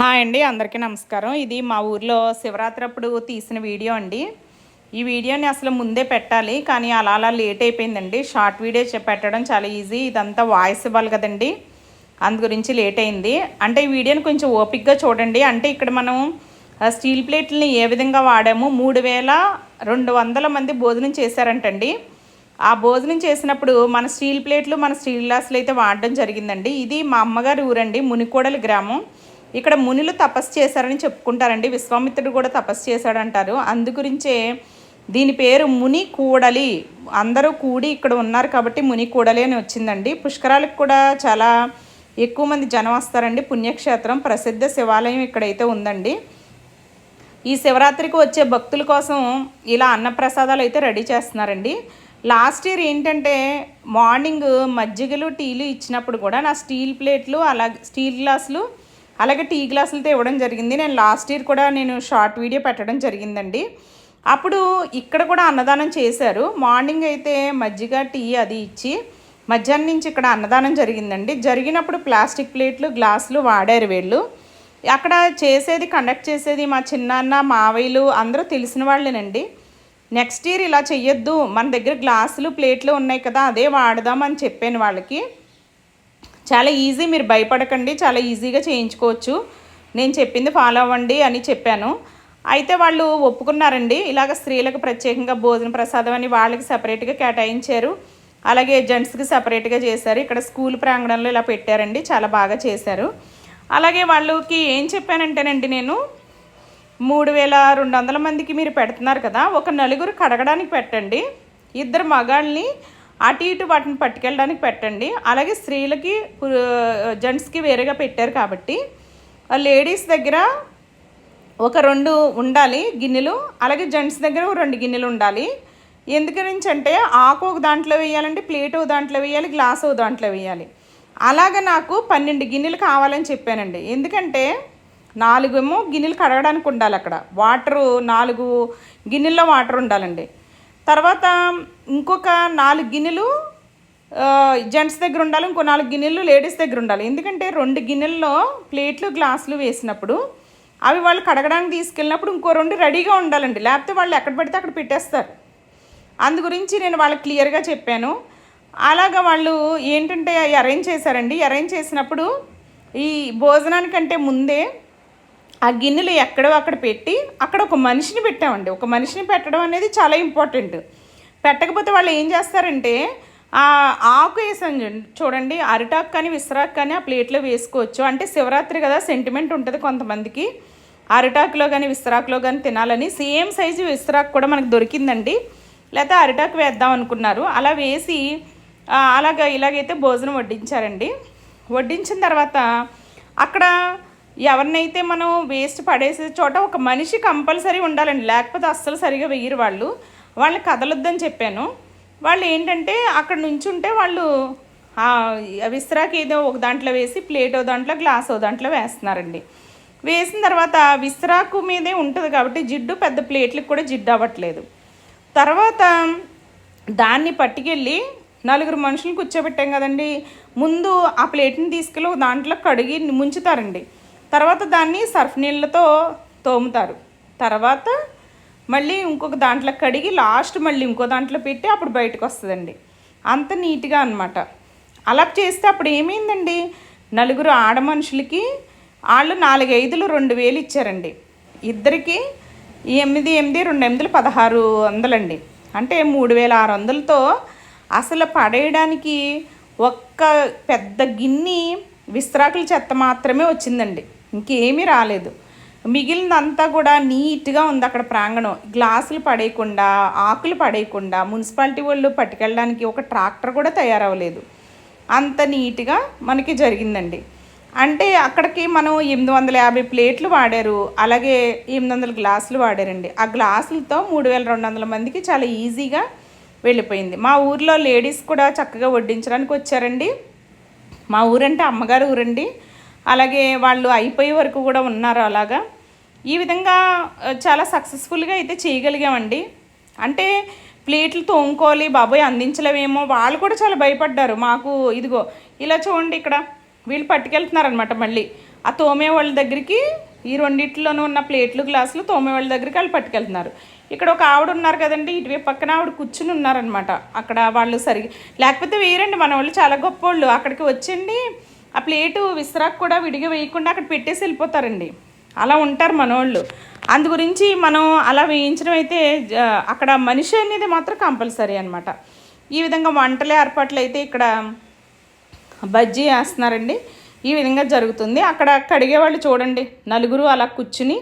Hi అండి అందరికీ నమస్కారం. ఇది మా ఊర్లో శివరాత్రి అప్పుడు తీసిన వీడియో అండి. ఈ వీడియోని అసలు ముందే పెట్టాలి కానీ అలా అలా లేట్ అయిపోయిందండి. షార్ట్ వీడియో పెట్టడం చాలా ఈజీ. ఇదంతా వాయిస్ ఇవ్వాలి కదండి. అందు గురించి లేట్ అయింది. అంటే ఈ వీడియోని కొంచెం ఓపిక్గా చూడండి. అంటే ఇక్కడ మనం స్టీల్ ప్లేట్లని ఏ విధంగా వాడాము? మూడు వేల రెండు వందల మంది భోజనం చేశారంటండి. ఆ భోజనం చేసినప్పుడు మన స్టీల్ ప్లేట్లు మన స్టీల్ గ్లాసులు అయితే వాడడం జరిగిందండి. ఇది మా అమ్మగారి ఊరండి మునికోడలి గ్రామం. ఇక్కడ మునులు తపస్సు చేశారని చెప్పుకుంటారండి. విశ్వామిత్రుడు కూడా తపస్సు చేశాడంటారు. అందు గురించే దీని పేరు ముని కూడలి. అందరూ కూడి ఇక్కడ ఉన్నారు కాబట్టి ముని కూడలి అని వచ్చిందండి. పుష్కరాలకు కూడా చాలా ఎక్కువ మంది జనం వస్తారండి. పుణ్యక్షేత్రం ప్రసిద్ధ శివాలయం ఇక్కడైతే ఉందండి. ఈ శివరాత్రికి వచ్చే భక్తుల కోసం ఇలా అన్నప్రసాదాలు అయితే రెడీ చేస్తున్నారండి. లాస్ట్ ఇయర్ ఏంటంటే మార్నింగ్ మజ్జిగలు టీలు ఇచ్చినప్పుడు కూడా నా స్టీల్ ప్లేట్లు అలాగే స్టీల్ గ్లాసులు అలాగే టీ గ్లాసులతో ఇవ్వడం జరిగింది. నేను లాస్ట్ ఇయర్ కూడా నేను షార్ట్ వీడియో పెట్టడం జరిగిందండి. అప్పుడు ఇక్కడ కూడా అన్నదానం చేశారు. మార్నింగ్ అయితే మజ్జిగ టీ అది ఇచ్చి మధ్యాహ్నం నుంచి ఇక్కడ అన్నదానం జరిగిందండి. జరిగినప్పుడు ప్లాస్టిక్ ప్లేట్లు గ్లాసులు వాడారు వీళ్ళు. అక్కడ చేసేది కండక్ట్ చేసేది మా చిన్నాన్న మావయ్యలు అందరూ తెలిసిన వాళ్ళేనండి. నెక్స్ట్ ఇయర్ ఇలా చెయ్యొద్దు. మన దగ్గర గ్లాసులు ప్లేట్లు ఉన్నాయి కదా అదే వాడదాం అని చెప్పాను వాళ్ళకి. చాలా ఈజీ మీరు భయపడకండి చాలా ఈజీగా చేయించుకోవచ్చు. నేను చెప్పింది ఫాలో అవ్వండి అని చెప్పాను. అయితే వాళ్ళు ఒప్పుకున్నారండి. ఇలాగ స్త్రీలకు ప్రత్యేకంగా భోజన ప్రసాదం అని వాళ్ళకి సపరేట్గా కేటాయించారు. అలాగే జెంట్స్కి సపరేట్గా చేశారు. ఇక్కడ స్కూల్ ప్రాంగణంలో ఇలా పెట్టారండి. చాలా బాగా చేశారు. అలాగే వాళ్ళకి ఏం చెప్పానంటేనండి నేను మూడు వేల రెండు వందల మందికి మీరు పెడుతున్నారు కదా ఒక నలుగురు కడగడానికి పెట్టండి. ఇద్దరు మగాళ్ళని అటు ఇటు వాటిని పట్టుకెళ్ళడానికి పెట్టండి. అలాగే స్త్రీలకి జెంట్స్కి వేరేగా పెట్టారు కాబట్టి లేడీస్ దగ్గర ఒక రెండు ఉండాలి గిన్నెలు అలాగే జెంట్స్ దగ్గర ఒక రెండు గిన్నెలు ఉండాలి. ఎందుకనుంచి అంటే ఆకు ఒక దాంట్లో వేయాలంటే ప్లేట్ ఒక దాంట్లో వేయాలి గ్లాస్ ఒక దాంట్లో వేయాలి. అలాగ నాకు పన్నెండు గిన్నెలు కావాలని చెప్పానండి. ఎందుకంటే నాలుగేమో గిన్నెలు కడగడానికి ఉండాలి అక్కడ. వాటరు నాలుగు గిన్నెల్లో వాటర్ ఉండాలండి. తర్వాత ఇంకొక నాలుగు గిన్నెలు జెంట్స్ దగ్గర ఉండాలి ఇంకో నాలుగు గిన్నెలు లేడీస్ దగ్గర ఉండాలి. ఎందుకంటే రెండు గిన్నెల్లో ప్లేట్లు గ్లాసులు వేసినప్పుడు అవి వాళ్ళు కడగడానికి తీసుకెళ్ళినప్పుడు ఇంకో రెండు రెడీగా ఉండాలండి. లేకపోతే వాళ్ళు ఎక్కడ పడితే అక్కడ పెట్టేస్తారు. అందు గురించి నేను వాళ్ళకి క్లియర్గా చెప్పాను. అలాగా వాళ్ళు ఏంటంటే అరేంజ్ చేశారండి. అరేంజ్ చేసినప్పుడు ఈ భోజనానికంటే ముందే ఆ గిన్నెలు ఎక్కడో అక్కడ పెట్టి అక్కడ ఒక మనిషిని పెట్టామండి. ఒక మనిషిని పెట్టడం అనేది చాలా ఇంపార్టెంట్. పెట్టకపోతే వాళ్ళు ఏం చేస్తారంటే ఆ ఆకు వేసాం చూడండి అరిటాకు కానీ విసరాకు కానీ ఆ ప్లేట్లో వేసుకోవచ్చు. అంటే శివరాత్రి కదా సెంటిమెంట్ ఉంటుంది కొంతమందికి. అరిటాకులో కానీ విస్తరాకులో కానీ తినాలని. సేమ్ సైజు విస్తరాకు కూడా మనకు దొరికిందండి. లేకపోతే అరిటాకు వేద్దాం అనుకున్నారు. అలా వేసి అలాగ ఇలాగైతే భోజనం వడ్డించారండి. వడ్డించిన తర్వాత అక్కడ ఎవరినైతే మనం వేస్ట్ పడేసే చోట ఒక మనిషి కంపల్సరీ ఉండాలండి. లేకపోతే అస్సలు సరిగా వెయ్యరు వాళ్ళు. వాళ్ళని కదలొద్దని చెప్పాను. వాళ్ళు ఏంటంటే అక్కడ నుంచుంటే వాళ్ళు ఆ ఏదో ఒక దాంట్లో వేసి ప్లేటో దాంట్లో గ్లాస్ ఓ దాంట్లో వేస్తున్నారండి. వేసిన తర్వాత విస్తరాకు మీదే ఉంటుంది కాబట్టి జిడ్డు పెద్ద ప్లేట్లకు కూడా జిడ్డు అవ్వట్లేదు. తర్వాత దాన్ని పట్టుకెళ్ళి నలుగురు మనుషులు కూర్చోబెట్టాం కదండి. ముందు ఆ ప్లేట్ని తీసుకెళ్ళి ఒక దాంట్లో కడిగి ముంచుతారండి. తర్వాత దాన్ని సర్ఫ్ నీళ్ళతో తోముతారు. తర్వాత మళ్ళీ ఇంకొక దాంట్లో కడిగి లాస్ట్ మళ్ళీ ఇంకో దాంట్లో పెట్టి అప్పుడు బయటకు వస్తుందండి. అంత నీట్గా అనమాట అలా చేస్తే అప్పుడు ఏమైందండి? నలుగురు ఆడ మనుషులకి వాళ్ళు నాలుగైదులు రెండు వేలు ఇచ్చారండి. ఇద్దరికి ఎనిమిది ఎనిమిది రెండు ఎనిమిదిలు పదహారు వందలండి. అంటే మూడు వేల ఆరు వందలతో అసలు పడేయడానికి ఒక్క పెద్ద గిన్ని విస్త్రాకుల చెత్త మాత్రమే వచ్చిందండి. ఇంకేమీ రాలేదు. మిగిలినంతా కూడా నీట్గా ఉంది అక్కడ ప్రాంగణం. గ్లాసులు పడేయకుండా ఆకులు పడేయకుండా మున్సిపాలిటీ వాళ్ళు పట్టుకెళ్ళడానికి ఒక ట్రాక్టర్ కూడా తయారవ్వలేదు. అంత నీట్గా మనకి జరిగిందండి. అంటే అక్కడికి మనం ఎనిమిది వందల యాభై ప్లేట్లు వాడారు. అలాగే ఎనిమిది వందల గ్లాసులు వాడారండి. ఆ గ్లాసులతో మూడు వేల రెండు వందల మందికి చాలా ఈజీగా వెళ్ళిపోయింది. మా ఊర్లో లేడీస్ కూడా చక్కగా వడ్డించడానికి వచ్చారండి. మా ఊరంటే అమ్మగారు ఊరండి. అలాగే వాళ్ళు అయిపోయే వరకు కూడా ఉన్నారు అలాగా. ఈ విధంగా చాలా సక్సెస్ఫుల్గా అయితే చేయగలిగామండి. అంటే ప్లేట్లు తోముకోవాలి బాబోయ్ అందించలేమేమో వాళ్ళు కూడా చాలా భయపడ్డారు. మాకు ఇదిగో ఇలా చూడండి ఇక్కడ. వీళ్ళు పట్టుకెళ్తున్నారనమాట మళ్ళీ. ఆ తోమే వాళ్ళ దగ్గరికి ఈ రెండిట్లోనూ ఉన్న ప్లేట్లు గ్లాసులు తోమే వాళ్ళ దగ్గరికి వాళ్ళు పట్టుకెళ్తున్నారు. ఇక్కడ ఒక ఆవిడ ఉన్నారు కదండి ఇటువైపు పక్కన ఆవిడ కూర్చుని ఉన్నారనమాట అక్కడ వాళ్ళు సరిగి లేకపోతే వేరండి మన వాళ్ళు చాలా గొప్ప వాళ్ళు అక్కడికి వచ్చండి ఆ ప్లేటు విసిరాకు కూడా విడిగా వేయకుండా అక్కడ పెట్టేసి వెళ్ళిపోతారండి. అలా ఉంటారు మనోళ్ళు. అందు గురించి మనం అలా వేయించడం అయితే జ- అక్కడ మనిషి అనేది మాత్రం కంపల్సరీ అనమాట ఈ విధంగా వంటల ఏర్పాట్లు అయితే ఇక్కడ బజ్జీ వేస్తున్నారండి. ఈ విధంగా జరుగుతుంది. అక్కడ కడిగే వాళ్ళు చూడండి నలుగురు అలా కూర్చుని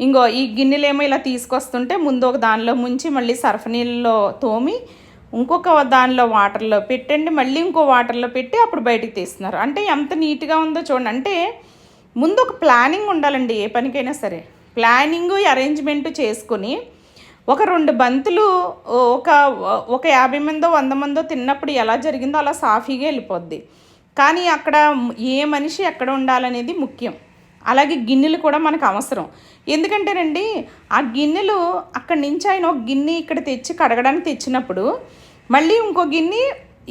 ఇంకో ఈ గిన్నెలేమో ఇలా తీసుకొస్తుంటే ముందు ఒక దానిలో ముంచి మళ్ళీ సర్ఫ్ నీళ్ళలో తోమి ఇంకొక దానిలో వాటర్లో పెట్టండి మళ్ళీ ఇంకో వాటర్లో పెట్టి అప్పుడు బయటికి తీస్తున్నారు. అంటే ఎంత నీట్గా ఉందో చూడండి. అంటే ముందు ఒక ప్లానింగ్ ఉండాలండి ఏ పనికైనా సరే. ప్లానింగ్ అరేంజ్మెంట్ చేసుకుని ఒక రెండు బంతులు ఒక ఒక యాభై మందో వంద మందో తిన్నప్పుడు ఎలా జరిగిందో అలా సాఫీగా వెళ్ళిపోద్ది. కానీ అక్కడ ఏ మనిషి ఎక్కడ ఉండాలనేది ముఖ్యం. అలాగే గిన్నెలు కూడా మనకు అవసరం. ఎందుకంటేనండి ఆ గిన్నెలు అక్కడి నుంచి ఆయన ఒక గిన్నె ఇక్కడ తెచ్చి కడగడానికి తెచ్చినప్పుడు మళ్ళీ ఇంకో గిన్నె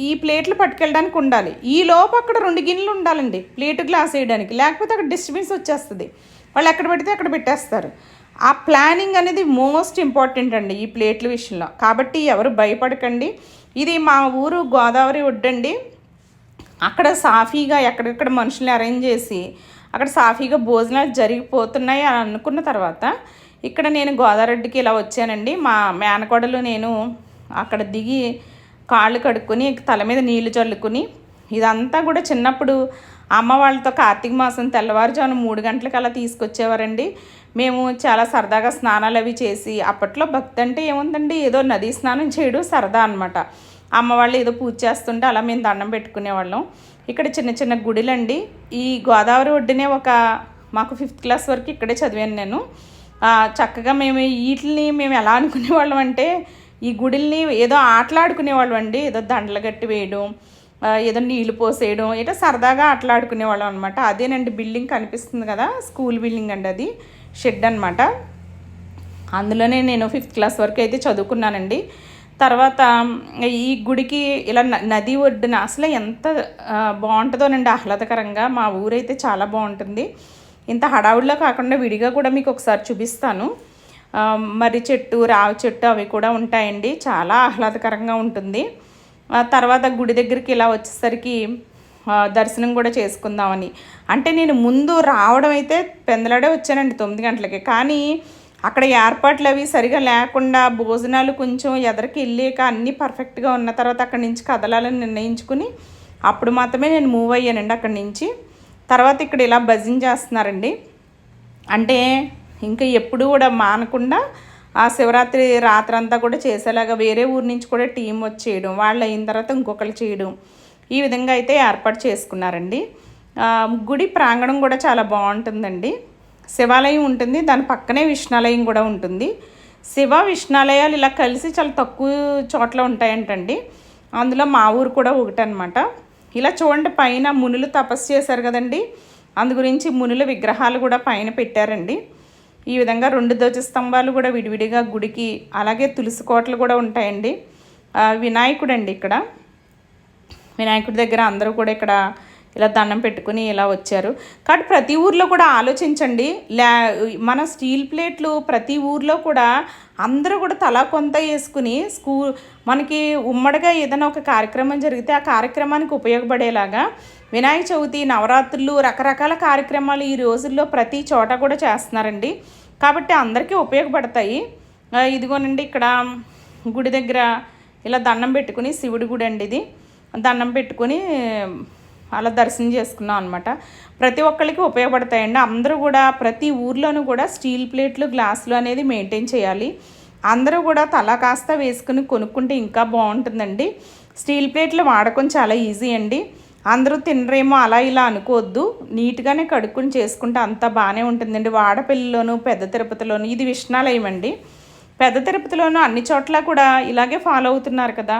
ఈ ప్లేట్లు పట్టుకెళ్ళడానికి ఉండాలి. ఈ లోపు అక్కడ రెండు గిన్నెలు ఉండాలండి. ప్లేట్ గ్లాస్ వేయడానికి. లేకపోతే అక్కడ డిస్టర్బెన్స్ వచ్చేస్తుంది. వాళ్ళు ఎక్కడ పెడితే అక్కడ పెట్టేస్తారు. ఆ ప్లానింగ్ అనేది మోస్ట్ ఇంపార్టెంట్ అండి ఈ ప్లేట్ల విషయంలో. కాబట్టి ఎవరు భయపడకండి. ఇది మా ఊరు గోదావరి ఒడ్డండి అక్కడ సాఫీగా ఎక్కడెక్కడ మనుషుల్ని అరేంజ్ చేసి అక్కడ సాఫీగా భోజనాలు జరిగిపోతున్నాయి అని అనుకున్న తర్వాత ఇక్కడ నేను గోదావరెడ్డికి ఇలా వచ్చానండి. మా మేనకోడలు నేను అక్కడ దిగి కాళ్ళు కడుక్కొని తల మీద నీళ్ళు చల్లుకుని ఇదంతా కూడా చిన్నప్పుడు అమ్మ వాళ్ళతో కార్తీక మాసం తెల్లవారుజాము మూడు గంటలకు అలా తీసుకొచ్చేవారండి. మేము చాలా సరదాగా స్నానాలు అవి చేసి అప్పట్లో భక్తి అంటే ఏముందండి? ఏదో నదీ స్నానం చేయడం సరదా అనమాట అమ్మ వాళ్ళు ఏదో పూజ చేస్తుంటే అలా మేము దండం పెట్టుకునేవాళ్ళం. ఇక్కడ చిన్న చిన్న గుడిలండి. ఈ గోదావరి ఒడ్డునే ఒక మాకు ఫిఫ్త్ క్లాస్ వరకు ఇక్కడే చదివాను నేను. చక్కగా మేము వీటిని మేము ఎలా అనుకునేవాళ్ళం అంటే ఈ గుడిల్ని ఏదో ఆటలాడుకునేవాళ్ళం అండి. ఏదో దండలు గట్టి వేయడం ఏదో నీళ్ళు పోసేయడం ఏదో సరదాగా ఆటలాడుకునేవాళ్ళం అనమాట అదేనండి బిల్డింగ్ కనిపిస్తుంది కదా స్కూల్ బిల్డింగ్ అండి అది షెడ్ అనమాట అందులోనే నేను ఫిఫ్త్ క్లాస్ వరకు అయితే చదువుకున్నానండి. తర్వాత ఈ గుడికి ఇలా న- నది ఒడ్డున అసలు ఎంత బాగుంటుందోనండి ఆహ్లాదకరంగా. మా ఊరైతే చాలా బాగుంటుంది. ఇంత హడావుడిలో కాకుండా విడిగా కూడా మీకు ఒకసారి చూపిస్తాను. మర్రి చెట్టు రావి చెట్టు అవి కూడా ఉంటాయండి. చాలా ఆహ్లాదకరంగా ఉంటుంది. తర్వాత గుడి దగ్గరికి ఇలా వచ్చేసరికి దర్శనం కూడా చేసుకుందామని. అంటే నేను ముందు రావడం అయితే పెందలాడే వచ్చానండి తొమ్మిది గంటలకి. కానీ అక్కడ ఏర్పాట్లు అవి సరిగా లేకుండా భోజనాలు కొంచెం ఎదరికి వెళ్ళాక అన్నీ పర్ఫెక్ట్గా ఉన్న తర్వాత అక్కడి నుంచి కదలాలని నిర్ణయించుకుని అప్పుడు మాత్రమే నేను మూవ్ అయ్యానండి అక్కడి నుంచి. తర్వాత ఇక్కడ ఇలా భజన చేస్తున్నారండి. అంటే ఇంకా ఎప్పుడు కూడా మానకుండా ఆ శివరాత్రి రాత్రంతా కూడా చేసేలాగా వేరే ఊరి నుంచి కూడా టీం వచ్చేయడం వాళ్ళు అయిన తర్వాత ఇంకొకరు చేయడం ఈ విధంగా అయితే ఏర్పాటు చేసుకున్నారండి. గుడి ప్రాంగణం కూడా చాలా బాగుంటుందండి. శివాలయం ఉంటుంది దాని పక్కనే విష్ణాలయం కూడా ఉంటుంది. శివ విష్ణాలయాలు ఇలా కలిసి చాలా తక్కువ చోట్ల ఉంటాయంటండి. అందులో మా ఊరు కూడా ఒకటనమాట ఇలా చూడండి పైన మునులు తపస్సు చేశారు కదండి. అందు గురించి మునుల విగ్రహాలు కూడా పైన పెట్టారండి. ఈ విధంగా రెండు ధ్వజ స్తంభాలు కూడా విడివిడిగా గుడికి అలాగే తులసి కోటలు కూడా ఉంటాయండి. వినాయకుడు అండి ఇక్కడ. వినాయకుడి దగ్గర అందరూ కూడా ఇక్కడ ఇలా దండం పెట్టుకుని ఇలా వచ్చారు. కాబట్టి ప్రతి ఊర్లో కూడా ఆలోచించండి. లే మన స్టీల్ ప్లేట్లు ప్రతి ఊర్లో కూడా అందరూ కూడా తలా కొంత వేసుకుని స్కూల్ మనకి ఉమ్మడిగా ఏదైనా ఒక కార్యక్రమం జరిగితే ఆ కార్యక్రమానికి ఉపయోగపడేలాగా వినాయక చవితి నవరాత్రులు రకరకాల కార్యక్రమాలు ఈ రోజుల్లో ప్రతి చోట కూడా చేస్తున్నారండి. కాబట్టి అందరికీ ఉపయోగపడతాయి. ఇదిగోనండి ఇక్కడ గుడి దగ్గర ఇలా దండం పెట్టుకుని శివుడి గుడి అండి ఇది. దండం పెట్టుకుని అలా దర్శనం చేసుకున్నాం అనమాట ప్రతి ఒక్కరికి ఉపయోగపడతాయండి. అందరూ కూడా ప్రతి ఊర్లోనూ కూడా స్టీల్ ప్లేట్లు గ్లాసులు అనేది మెయింటైన్ చేయాలి. అందరూ కూడా తల కాస్త వేసుకుని కొనుక్కుంటే ఇంకా బాగుంటుందండి. స్టీల్ ప్లేట్లు వాడకం చాలా ఈజీ అండి. అందరూ తినరేమో అలా ఇలా అనుకోవద్దు. నీట్గానే కడుక్కుని చేసుకుంటే అంతా బాగానే ఉంటుందండి. వాడపల్లిలోను పెద్ద తిరుపతిలోను ఇది విష్ణాలయం అండి పెద్ద తిరుపతిలోనూ అన్ని చోట్ల కూడా ఇలాగే ఫాలో అవుతున్నారు కదా.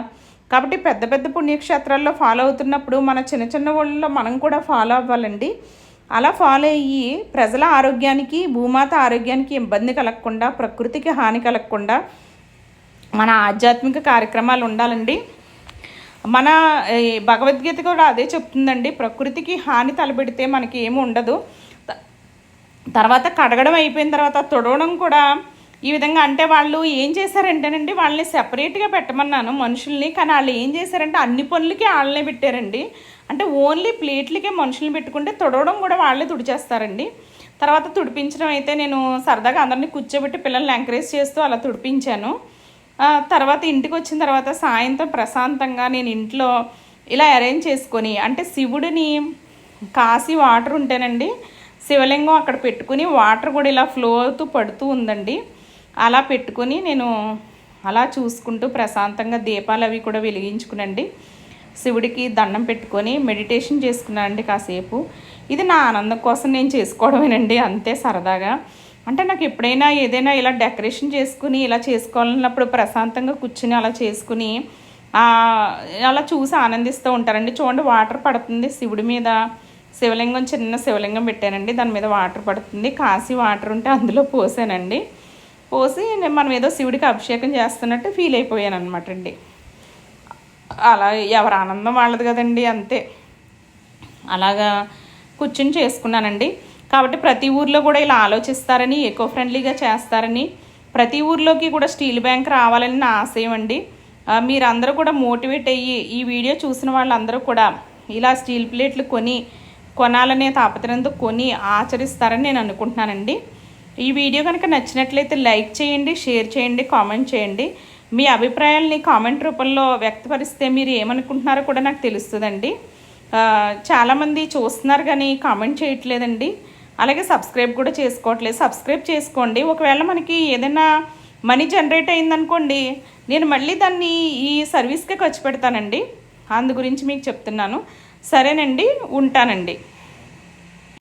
కాబట్టి పెద్ద పెద్ద పుణ్యక్షేత్రాల్లో ఫాలో అవుతున్నప్పుడు మన చిన్న చిన్న ఊళ్ళలో మనం కూడా ఫాలో అవ్వాలండి. అలా ఫాలో అయ్యి ప్రజల ఆరోగ్యానికి భూమాత ఆరోగ్యానికి ఇబ్బంది కలగకుండా ప్రకృతికి హాని కలగకుండా మన ఆధ్యాత్మిక కార్యక్రమాలు ఉండాలండి. మన భగవద్గీత కూడా అదే చెప్తుందండి. ప్రకృతికి హాని తలపెడితే మనకి ఏమి ఉండదు. తర్వాత కడగడం అయిపోయిన తర్వాత తుడవడం కూడా ఈ విధంగా అంటే వాళ్ళు ఏం చేశారంటేనండి వాళ్ళని సెపరేట్గా పెట్టమన్నాను మనుషుల్ని కానీ వాళ్ళు ఏం చేశారంటే అన్ని పనులకి వాళ్ళనే పెట్టారండి. అంటే ఓన్లీ ప్లేట్లకే మనుషుల్ని పెట్టుకుంటే తుడవడం కూడా వాళ్ళే తుడిచేస్తారండి. తర్వాత తుడిపించడం అయితే నేను సరదాగా అందరినీ కూర్చోబెట్టి పిల్లల్ని ఎంకరేజ్ చేస్తూ అలా తుడిపించాను. తర్వాత ఇంటికి వచ్చిన తర్వాత సాయంత్రం ప్రశాంతంగా నేను ఇంట్లో ఇలా అరేంజ్ చేసుకొని అంటే శివుడిని కాసి వాటర్ ఉంటేనండి శివలింగం అక్కడ పెట్టుకుని వాటర్ కూడా ఇలా ఫ్లో అవుతూ పడుతూ ఉందండి. అలా పెట్టుకొని నేను అలా చూసుకుంటూ ప్రశాంతంగా దీపాలు అవి కూడా వెలిగించుకునండి. శివుడికి దండం పెట్టుకొని మెడిటేషన్ చేసుకున్నానండి కాసేపు. ఇది నా ఆనందం కోసం నేను చేసుకోవడమేనండి అంతే సరదాగా. అంటే నాకు ఎప్పుడైనా ఏదైనా ఇలా డెకరేషన్ చేసుకుని ఇలా చేసుకోవాలన్నప్పుడు ప్రశాంతంగా కూర్చుని అలా చేసుకుని అలా చూసి ఆనందిస్తూ ఉంటారండి. చూడండి వాటర్ పడుతుంది శివుడి మీద. శివలింగం చిన్న శివలింగం పెట్టానండి. దాని మీద వాటర్ పడుతుంది. కాసి వాటర్ ఉంటే అందులో పోసానండి. పోసి నేను మనం ఏదో శివుడికి అభిషేకం చేస్తున్నట్టు ఫీల్ అయిపోయాను అనమాట అండి. అలా ఎవరి ఆనందం వాళ్ళది కదండి అంతే. అలాగా కూర్చుని చేసుకున్నానండి. కాబట్టి ప్రతి ఊర్లో కూడా ఇలా ఆలోచిస్తారని ఎకో ఫ్రెండ్లీగా చేస్తారని ప్రతి ఊర్లోకి కూడా స్టీల్ బ్యాంక్ రావాలని నా ఆశయం అండి. మీరందరూ కూడా మోటివేట్ అయ్యి ఈ వీడియో చూసిన వాళ్ళందరూ కూడా ఇలా స్టీల్ ప్లేట్లు కొని కొనాలనే తాపత్రయంతో కొని ఆచరిస్తారని నేను అనుకుంటున్నానండి. ఈ వీడియో కనుక నచ్చినట్లయితే లైక్ చేయండి షేర్ చేయండి కామెంట్ చేయండి. మీ అభిప్రాయాల్ని కామెంట్ రూపంలో వ్యక్తపరిస్తే మీరు ఏమనుకుంటున్నారో కూడా నాకు తెలుస్తుందండి. చాలామంది చూస్తున్నారు కానీ కామెంట్ చేయట్లేదండి. అలాగే సబ్స్క్రైబ్ కూడా చేసుకోవట్లేదు. సబ్స్క్రైబ్ చేసుకోండి. ఒకవేళ మనకి ఏదైనా మనీ జనరేట్ అయిందనుకోండి నేను మళ్ళీ దాన్ని ఈ సర్వీస్కే ఖర్చు పెడతానండి. అందు గురించి మీకు చెప్తున్నాను. సరేనండి ఉంటానండి.